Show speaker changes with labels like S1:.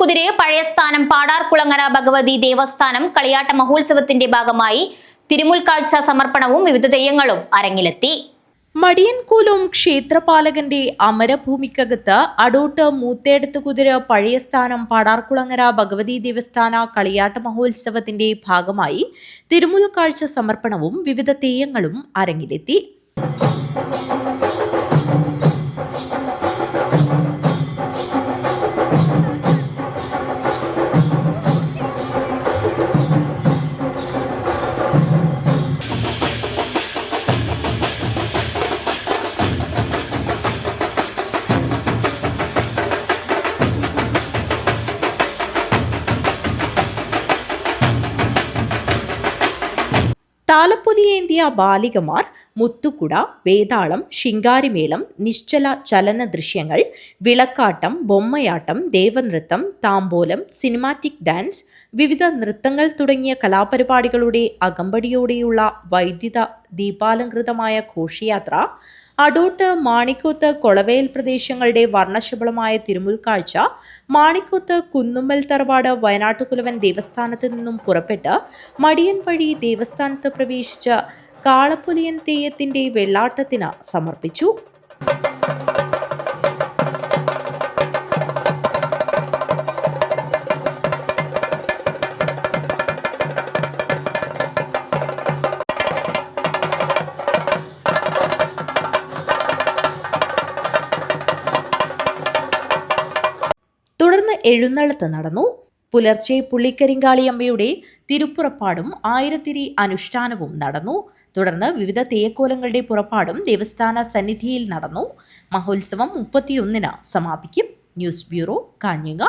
S1: കുതിരെ പഴയ സ്ഥാനം പാടാർകുളങ്ങര ഭഗവതി ദേവസ്ഥാനം കളിയാട്ട മഹോത്സവത്തിന്റെ ഭാഗമായി തിരുമുൽക്കാഴ്ച സമർപ്പണവും വിവിധ തെയ്യങ്ങളും അരങ്ങിലെത്തി.
S2: മടിയൻകൂലും ക്ഷേത്രപാലകന്റെ അമരഭൂമിക്കകത്ത് അടോട്ട് മൂത്തേടത്ത് കുതിര പഴയ സ്ഥാനം പാടാർകുളങ്ങര ഭഗവതി ദേവസ്ഥാന കളിയാട്ട മഹോത്സവത്തിന്റെ ഭാഗമായി തിരുമുൽക്കാഴ്ച സമർപ്പണവും വിവിധ തെയ്യങ്ങളും അരങ്ങിലെത്തി. താലപ്പൊലിയേന്തിയ ബാലികമാർ മുത്തുകുട വേതാളം ശിങ്കാരിമേളം നിശ്ചല ചലന ദൃശ്യങ്ങൾ വിളക്കാട്ടം ബൊമ്മയാട്ടം ദേവനൃത്തം താമ്പോലം സിനിമാറ്റിക് ഡാൻസ് വിവിധ നൃത്തങ്ങൾ തുടങ്ങിയ കലാപരിപാടികളുടെ അകമ്പടിയോടെയുള്ള വൈദ്യുത ദീപാലങ്കൃതമായ ഘോഷയാത്ര അടോട്ട് മാണിക്കൂത്ത് കൊളവേൽ പ്രദേശങ്ങളുടെ വർണശബളമായ തിരുമുൽക്കാഴ്ച മാണിക്കൂത്ത് കുന്നുമ്മൽ തറവാട് വയനാട്ടുകുലവൻ ദേവസ്ഥാനത്ത് നിന്നും പുറപ്പെട്ട് മടിയൻ വഴി ദേവസ്ഥാനത്ത് പ്രവേശിച്ച് കാളപ്പുലിയൻ തെയ്യത്തിന്റെ വെള്ളാട്ടത്തിന് സമർപ്പിച്ചു. എഴുന്നള്ളത്ത് നടന്നു. പുലർച്ചെ പുള്ളിക്കരിങ്കാളിയമ്മയുടെ തിരുപ്പുറപ്പാടും ആയിരത്തിരി അനുഷ്ഠാനവും നടന്നു. തുടർന്ന് വിവിധ തെയ്യക്കോലങ്ങളുടെ പുറപ്പാടും ദേവസ്ഥാന സന്നിധിയിൽ നടന്നു. മഹോത്സവം മുപ്പത്തിയൊന്നിന് സമാപിക്കും. News bureau കാഞ്ഞങ്ങ